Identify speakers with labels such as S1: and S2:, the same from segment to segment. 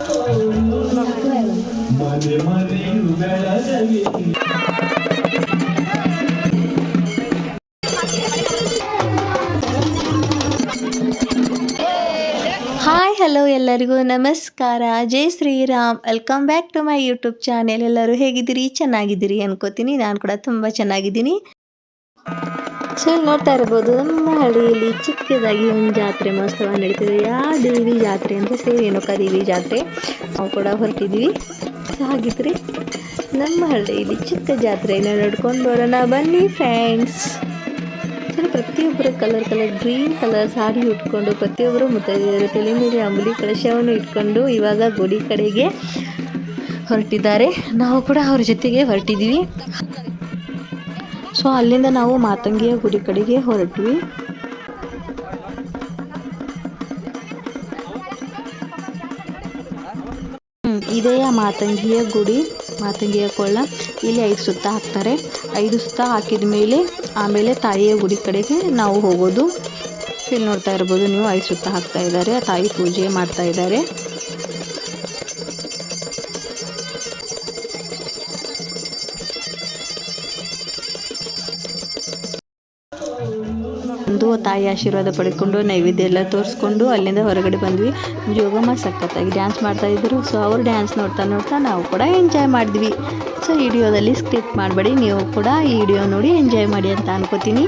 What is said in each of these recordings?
S1: Hi hello ಎಲ್ಲರಿಗೂ. ನಮಸ್ಕಾರ. ಜೈ Shriram. Welcome back to my YouTube channel ಎಲ್ಲರೂ ಹೇಗಿದ್ದೀರಿ? ಚೆನ್ನಾಗಿದ್ದೀರಿ ಅನ್ಕೋತೀನಿ. ನಾನು ಕೂಡ ತುಂಬ ಚೆನ್ನಾಗಿದ್ದೀನಿ. ಸೊ ನೋಡ್ತಾ ಇರ್ಬೋದು. ನಮ್ಮ ಹಳ್ಳಿಯಲ್ಲಿ ಚಿಕ್ಕದಾಗಿ ಒಂದು ಜಾತ್ರೆ ಮಹೋತ್ಸವ ನಡೀತಿದೆ. ಯಾ ದೇವಿ ಜಾತ್ರೆ ಅಂತ ಸೇರಿ ಏನೋ ದೇವಿ ಜಾತ್ರೆ? ನಾವು ಕೂಡ ಹೊರಟಿದ್ವಿ ಸೊ ಹಾಗಿದ್ರೆ ನಮ್ಮ ಹಳ್ಳಿಯಲ್ಲಿ ಚಿಕ್ಕ ಜಾತ್ರೆನ ನೋಡ್ಕೊಂಡು ಬರೋಣ. ಬನ್ನಿ ಫ್ರೆಂಡ್ಸ್ ಸರಿ, ಪ್ರತಿಯೊಬ್ಬರು colour colour green colour sari ಉಟ್ಕೊಂಡು, ಪ್ರತಿಯೊಬ್ಬರು ಮುತ್ತೈದೆಯರು ತಲೆ ಮೇಲೆ ಅಂಬಲಿ ಕಳಶವನ್ನು ಇಟ್ಕೊಂಡು ಇವಾಗ ಗುಡಿ ಕಡೆಗೆ ಹೊರಟಿದ್ದಾರೆ. ನಾವು ಕೂಡ ಅವ್ರ ಜೊತೆಗೆ ಹೊರಟಿದ್ದೀವಿ. ಸೊ, ಅಲ್ಲಿಂದ ನಾವು ಮಾತಂಗಿಯ ಗುಡಿ ಕಡೆಗೆ ಹೊರಟ್ವಿ. ಇದೇ ಆ ಮಾತಂಗಿಯ ಗುಡಿ, ಮಾತಂಗಿಯ ಕೊಳ್ಳ. ಇಲ್ಲಿ ಐದು ಸುತ್ತ ಹಾಕ್ತಾರೆ. ಐದು ಸುತ್ತ ಹಾಕಿದ ಮೇಲೆ, ಆಮೇಲೆ ತಾಯಿಯ ಗುಡಿ ಕಡೆಗೆ ನಾವು ಹೋಗೋದು. ಇಲ್ಲಿ ನೋಡ್ತಾ ಇರ್ಬೋದು, ನೀವು ಐದು ಸುತ್ತ ಹಾಕ್ತಾ ಇದ್ದಾರೆ ತಾಯಿ ಪೂಜೆ ಮಾಡ್ತಾ ಇದ್ದಾರೆ. ಒಂದು ತಾಯಿ ಆಶೀರ್ವಾದ ಪಡ್ಕೊಂಡು, ನೈವೇದ್ಯ ಎಲ್ಲ ತೋರಿಸ್ಕೊಂಡು ಅಲ್ಲಿಂದ ಹೊರಗಡೆ ಬಂದ್ವಿ. ಯೋಗಮ್ಮ ಸಖತ್ತಾಗಿ ಡ್ಯಾನ್ಸ್ ಮಾಡ್ತಾ ಇದ್ರು ಸೊ ಅವರು ಡ್ಯಾನ್ಸ್ ನೋಡ್ತಾ ನೋಡ್ತಾ ನಾವು ಕೂಡ ಎಂಜಾಯ್ ಮಾಡಿದ್ವಿ. ಸೊ ವಿಡಿಯೋದಲ್ಲಿ ಸ್ಕಿಪ್ ಮಾಡಬೇಡಿ. ನೀವು ಕೂಡ ಈ ವಿಡಿಯೋ ನೋಡಿ ಎಂಜಾಯ್ ಮಾಡಿ ಅಂತ ಅನ್ಕೋತೀನಿ.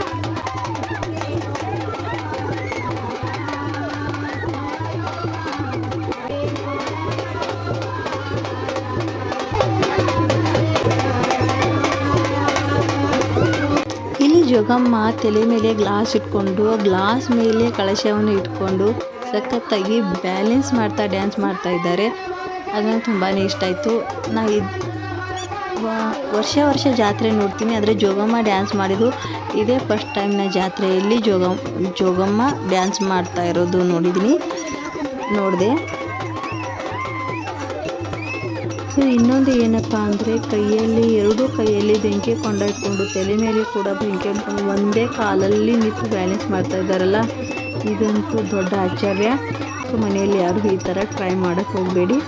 S1: ಜೋಗಮ್ಮ ತಲೆ ಮೇಲೆ ಗ್ಲಾಸ್ ಇಟ್ಕೊಂಡು ಗ್ಲಾಸ್ ಮೇಲೆ ಕಳಶವನ್ನು ಇಟ್ಕೊಂಡು ಸಖತ್ತಾಗಿ ಬ್ಯಾಲೆನ್ಸ್ ಮಾಡ್ತಾ ಡ್ಯಾನ್ಸ್ ಮಾಡ್ತಾ ಇದ್ದಾರೆ. ಅದು ತುಂಬಾ ಇಷ್ಟ ಆಯಿತು. ನಾ ಇದು ವರ್ಷ ವರ್ಷ ಜಾತ್ರೆ ನೋಡ್ತೀನಿ, ಆದರೆ ಜೋಗಮ್ಮ ಡ್ಯಾನ್ಸ್ ಮಾಡಿದ್ದು ಇದೇ ಫಸ್ಟ್ ಟೈಮ್ನ ಜಾತ್ರೆಯಲ್ಲಿ ಜೋಗ ಜೋಗಮ್ಮ ಡ್ಯಾನ್ಸ್ ಮಾಡ್ತಾ ಇರೋದು ನೋಡಿದ್ದೀನಿ ನೋಡಿದೆ. ಸೊ ಇನ್ನೊಂದು ಏನಪ್ಪ ಅಂದರೆ ಕೈಯಲ್ಲಿ, ಎರಡೂ ಕೈಯಲ್ಲಿ ಬೆಂಕಿ ಕೊಂಡ ಇಟ್ಕೊಂಡು ತಲೆ ಮೇಲೆ ಕೂಡ ಬೆಂಕಿ ಹಾಕೊಂಡು ಒಂದೇ ಕಾಲಲ್ಲಿ ನಿಂತು ಬ್ಯಾಲೆನ್ಸ್ ಮಾಡ್ತಾ ಇದ್ದಾರಲ್ಲ? ಇದಂತೂ ದೊಡ್ಡ ಆಶ್ಚರ್ಯ. ಸೊ, ಮನೆಯಲ್ಲಿ ಯಾರು ಈ ಥರ ಟ್ರೈ ಮಾಡೋಕ್ಕೆ ಹೋಗಬೇಡಿ.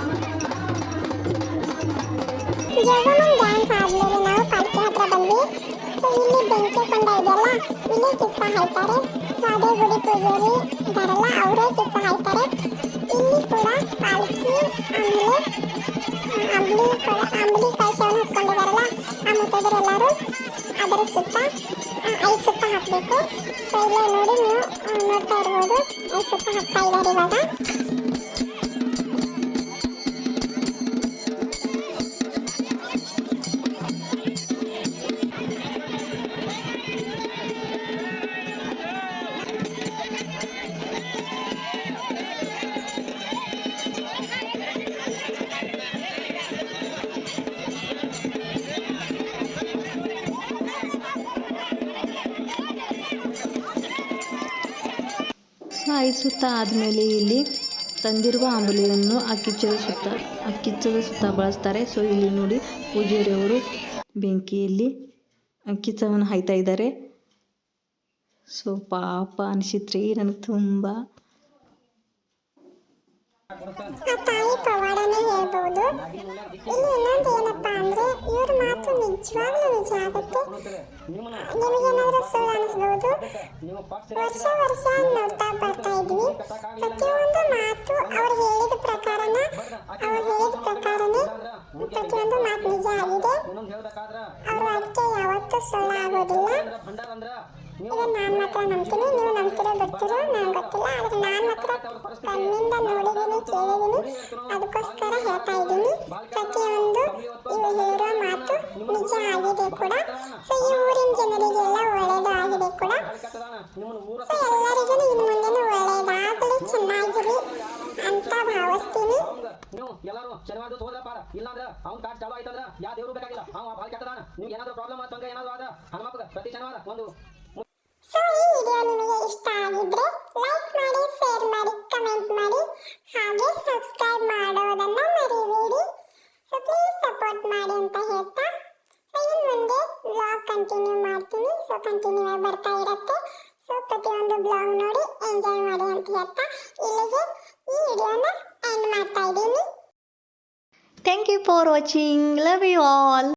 S2: ಇಲ್ಲಿ ಬೆಂಕಿ ಕೊಂಡ ಇದೆಯಲ್ಲ, ಇಲ್ಲಿ ಟಿಪ್ಪ ಹಾಕ್ತಾರೆ ಅದೇ ಗುಡಿ ಪೂಜಾರಿ ಇದಾರಲ್ಲ ಅದರ ಸುತ್ತ ಐದು ಸುತ್ತ ಹಾಕಬೇಕು. ಸೊ ಇಲ್ಲೇ ನೋಡಿ ನೀವು ನೋಡ್ತಾ ಇರ್ಬೋದು. ಐದು ಸುತ್ತ ಹಾಕ್ತಾ ಇದ್ದಾರೆ ಇವಾಗ.
S1: ಸೊ ಐದು ಸುತ್ತ ಆದಮೇಲೆ ಇಲ್ಲಿ ತಂದಿರುವ ಆಂಬಲಿಯನ್ನು ಅಕ್ಕಿಚ್ಚದ ಸುತ್ತ ಅಕ್ಕಿಚ್ಚದ ಸುತ್ತ ಬಳಸ್ತಾರೆ. ಸೊ ಇಲ್ಲಿ ನೋಡಿ ಪೂಜಾರಿಯವರು ಬೆಂಕಿಯಲ್ಲಿ ಅಕ್ಕಿಚ್ಚವನ್ನು ಹಾಯ್ತಾ ಇದ್ದಾರೆ. ಸೊ ಪಾಪ ಅನಿಸಿತ್ರಿ ನನಗೆ ತುಂಬ
S2: ಏನಪ್ಪಾ ಅಂದ್ರೆ ಇವ್ರ ಮಾತು ನಿಜವಾಗ್ಲೂ ಆಗುತ್ತೆ ನಿಮಗೇನಾದ್ರೂ ಸುಳ್ಳು ಅನಿಸ್ಬೋದು? ವರ್ಷ ವರ್ಷ ನೋಡ್ತಾ ಬರ್ತಾ ಇದ್ವಿ. ಪ್ರತಿಯೊಂದು ಮಾತು ಅವ್ರು ಹೇಳಿದ ಪ್ರಕಾರನ, ಅವ್ರು ಹೇಳಿದ ಪ್ರಕಾರನೇ ಪ್ರತಿಯೊಂದು ಮಾತು ನಿಜ ಆಗಿದೆ. ಅವರು ಅದಕ್ಕೆ ಯಾವತ್ತೂ ಸುಳ್ಳು ಆಗೋದಿಲ್ಲ. ನಾನು ಮಾತ್ರ ನಂಬ್ತೀನಿ. ನೀವು ನಂಬ್ತಿರೋ ಬರ್ತೀರೋ ನನಗೆ ಗೊತ್ತಿಲ್ಲ. ಆದ್ರೆ ನಾನು ಮಾತ್ರ ಕಣ್ಣಿಂದ ನೋಡಿದ್ದೀನಿ ಕೇಳಿದ್ದೀನಿ ಅದಕ್ಕೋಸ್ಕರ ಹೇಳ್ತಾ ಇದ್ದೀನಿ. ಪ್ರತಿಯೊಂದು ಇವು ನಿಜ ಆಗಿದೆ ಕೂಡ. ಸೊ ಈ ಊರಿನ ಜನರಿಗೆಲ್ಲ ಒಳ್ಳೇದು ಆಗಿದೆ ಕೂಡ. ಸೊ ಎಲ್ಲರಿಗೂ ಇನ್ನು ಮುಂದೆನೂ ಒಳ್ಳೇದಾಗಲಿ ಚೆನ್ನಾಗಿರಿ ಅಂತ ಭಾವಿಸ್ತೀನಿ.
S3: ನೀವು ಎಲ್ಲರೂ ಶನಿವಾರದ ದಿವಸ ಹೋದ್ರ ಪಾರ. ಇಲ್ಲಾಂದ್ರ ಅವ್ನ ಕಾಟ್ ಚಾಲು ಆಯ್ತಂದ್ರ ಯಾ ದೇವ್ರು ಬೇಕಾಗಿಲ್ಲ. ಅವ ಭಾಳ ಕೆಟ್ಟದಾನ. ನಿಮ್ಗೆ ಏನಾದ್ರೂ ಪ್ರಾಬ್ಲಮ್ ಆತಂಗ ಏನಾದ್ರೂ ಆದ ಹನುಮಪ್ಪಗ ಪ್ರತಿ ಶನಿವಾರ ಒಂದು
S2: ಸೊ ಈ ವಿಡಿಯೋ ನಿಮಗೆ ಇಷ್ಟ ಆಗಿದ್ರೆ ಲೈಕ್ ಮಾಡಿ ಶೇರ್ ಮಾಡಿ ಕಮೆಂಟ್ ಮಾಡಿ ಹಾಗೆ ಸಬ್ಸ್ಕ್ರೈಬ್ ಮಾಡೋದನ್ನ ಮರಿಬೇಡಿ ಸೊ ಪ್ಲೀಸ್ ಸಪೋರ್ಟ್ ಮಾಡಿ ಅಂತ ಹೇಳ್ತಾ ಸೊ ಇನ್ನು ಮುಂದೆ ಬ್ಲಾಗ್ ಕಂಟಿನ್ಯೂ ಮಾಡ್ತೀನಿ ಸೊ ಕಂಟಿನ್ಯೂ ಆಗಿ ಬರ್ತಾ ಇರುತ್ತೆ. ಸೊ ಪ್ರತಿಯೊಂದು ಬ್ಲಾಗ್ ನೋಡಿ ಎಂಜಾಯ್ ಮಾಡಿ ಅಂತ ಹೇಳ್ತಾ ಇಲ್ಲಿಗೆ ಈ ವಿಡಿಯೋನ ಎಂಡ್ ಮಾಡ್ತಾ ಇದ್ದೀನಿ.
S1: Thank you for watching love you all